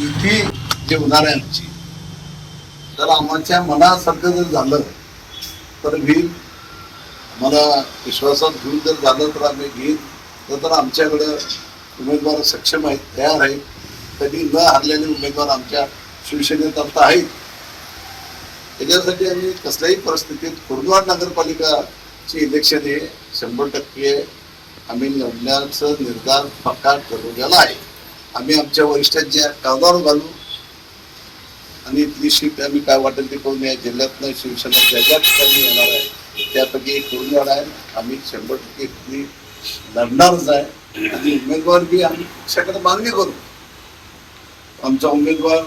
युती जे होणार आहे आमची जर आमच्या मनासारखं जर झालं तर होईल मला विश्वासात घेऊन जर झालं तर आम्ही घेईन. तर तर आमच्याकडं उमेदवार सक्षम आहेत तयार आहेत. कधी न हरलेले उमेदवार आमच्या शिवसेनेत आता आहेत. त्याच्यासाठी आम्ही कसल्याही परिस्थितीत कुर्दवाड नगरपालिकाचे इलेक्शन हे शंभर टक्के आम्ही लढण्याचं निर्धार पक्का ठरवलेला आहे. आम्ही आमच्या वरिष्ठांच्या कानावर घालू. आणि इथली सीट आम्ही काय वाटेल ते करून या. जिल्ह्यातनं शिवसेना ज्या ज्या ठिकाणी येणार आहे त्यापैकी एक कुर्दवाड आहे. आम्ही शंभर टक्के लढणारच आहे. आणि उमेदवार बी आम्ही पक्षाकडे मागणी करू. आमचा उमेदवार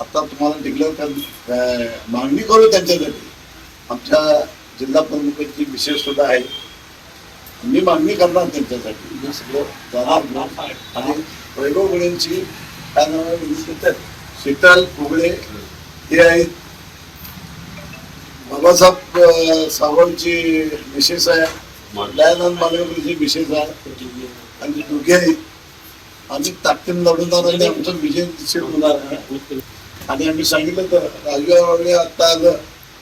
आता तुम्हाला डिक्लेअर कर मागणी करू त्यांच्यासाठी. आमच्या जिल्हा प्रमुखांची विशेष सुद्धा आहे. मी मागणी करणार त्यांच्यासाठी. आणि वैभव गुळेंची काय नाव आहे शीतल फुगळे हे आहेत. बाबासाहेब सावंतची मिसेस आहे. दयानंद मालवणीची मिसेस आहे. आणि दोघे आहेत. आम्ही ताकदीन लढवणार आणि आमचा विजय निश्चित होणार आहे. आणि आम्ही सांगितलं तर राजू आवडे आता आलं.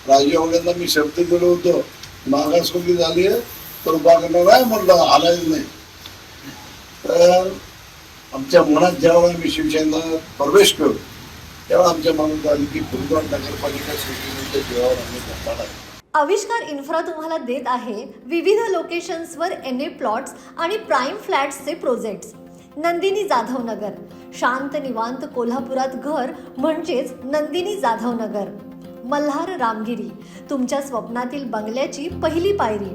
राजू आवडेंना मी शब्द दिलो होतो. मागासवर्गीय झाली आहे. तर उभा करणार आहे म्हणलं आलाच नाही. तर आमच्या मनात ज्यावेळेला आम्ही शिवसेना प्रवेश करू तेव्हा आमच्या मनात आली की फुलबाग नगरपालिका शिवसेनेच्या जीवावर आम्ही जाणार आहे आविष्कार इन्फ्रा तुम्हाला देत आहे विविध लोकेशन्सवर एन ए प्लॉट्स आणि प्राईम फ्लॅट्सचे प्रोजेक्ट्स. नंदिनी जाधव नगर. शांत निवांत कोल्हापुरात घर म्हणजेच नंदिनी जाधव नगर. मल्हार रामगिरी. तुमच्या स्वप्नातील बंगल्याची पहिली पायरी.